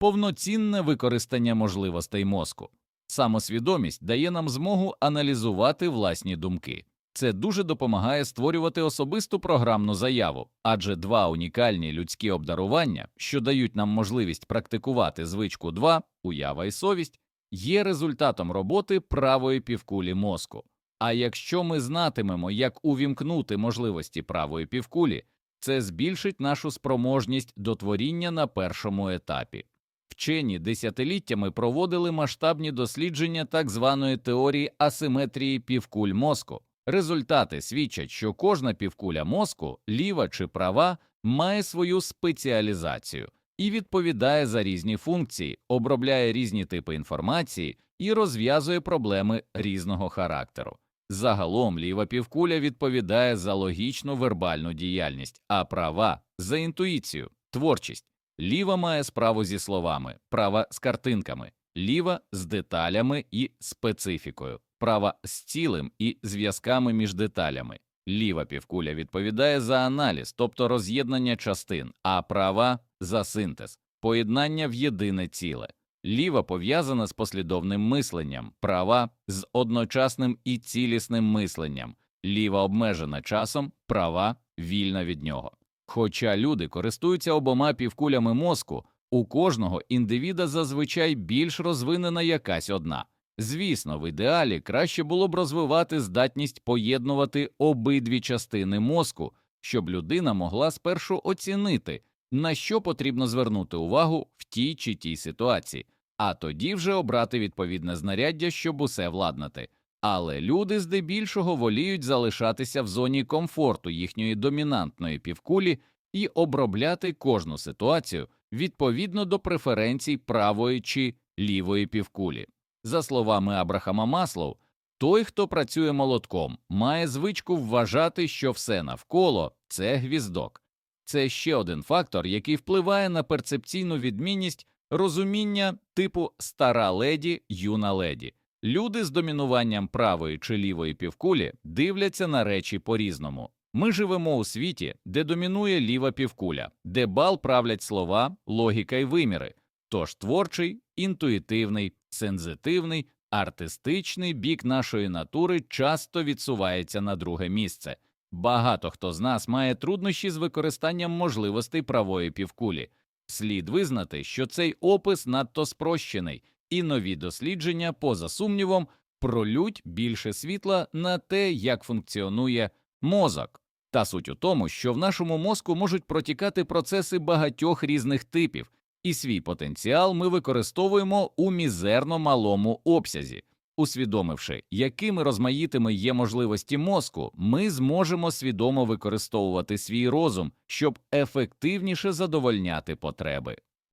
повноцінне використання можливостей мозку. Самосвідомість дає нам змогу аналізувати власні думки. Це дуже допомагає створювати особисту програмну заяву, адже два унікальні людські обдарування, що дають нам можливість практикувати звичку 2, уява і совість, є результатом роботи правої півкулі мозку. А якщо ми знатимемо, як увімкнути можливості правої півкулі, це збільшить нашу спроможність до творіння на першому етапі. Вчені десятиліттями проводили масштабні дослідження так званої теорії асиметрії півкуль мозку. Результати свідчать, що кожна півкуля мозку, ліва чи права, має свою спеціалізацію і відповідає за різні функції, обробляє різні типи інформації і розв'язує проблеми різного характеру. Загалом ліва півкуля відповідає за логічну вербальну діяльність, а права за інтуїцію, творчість. Ліва має справу зі словами, права з картинками, ліва з деталями і специфікою, права з цілим і зв'язками між деталями. Ліва півкуля відповідає за аналіз, тобто роз'єднання частин, а права за синтез, поєднання в єдине ціле. Ліва пов'язана з послідовним мисленням, права з одночасним і цілісним мисленням, ліва обмежена часом, права вільна від нього. Хоча люди користуються обома півкулями мозку, у кожного індивіда зазвичай більш розвинена якась одна. Звісно, в ідеалі краще було б розвивати здатність поєднувати обидві частини мозку, щоб людина могла спершу оцінити, на що потрібно звернути увагу в тій чи тій ситуації, а тоді вже обрати відповідне знаряддя, щоб усе владнати. Але люди здебільшого воліють залишатися в зоні комфорту їхньої домінантної півкулі і обробляти кожну ситуацію відповідно до преференцій правої чи лівої півкулі. За словами Абрахама Маслоу, той, хто працює молотком, має звичку вважати, що все навколо це гвіздок. Це ще один фактор, який впливає на перцепційну відмінність розуміння типу стара леді, юна леді. Люди з домінуванням правої чи лівої півкулі дивляться на речі по-різному. Ми живемо у світі, де домінує ліва півкуля, де бал правлять слова, логіка й виміри. Тож творчий, інтуїтивний, сензитивний, артистичний бік нашої натури часто відсувається на друге місце. Багато хто з нас має труднощі з використанням можливостей правої півкулі. Слід визнати, що цей опис надто спрощений, і нові дослідження, поза сумнівом, пролють більше світла на те, як функціонує мозок. Та суть у тому, що в нашому мозку можуть протікати процеси багатьох різних типів, і свій потенціал ми використовуємо у мізерно малому обсязі. Усвідомивши, якими розмаїтими є можливості мозку, ми зможемо свідомо використовувати свій розум, щоб ефективніше задовольняти потреби.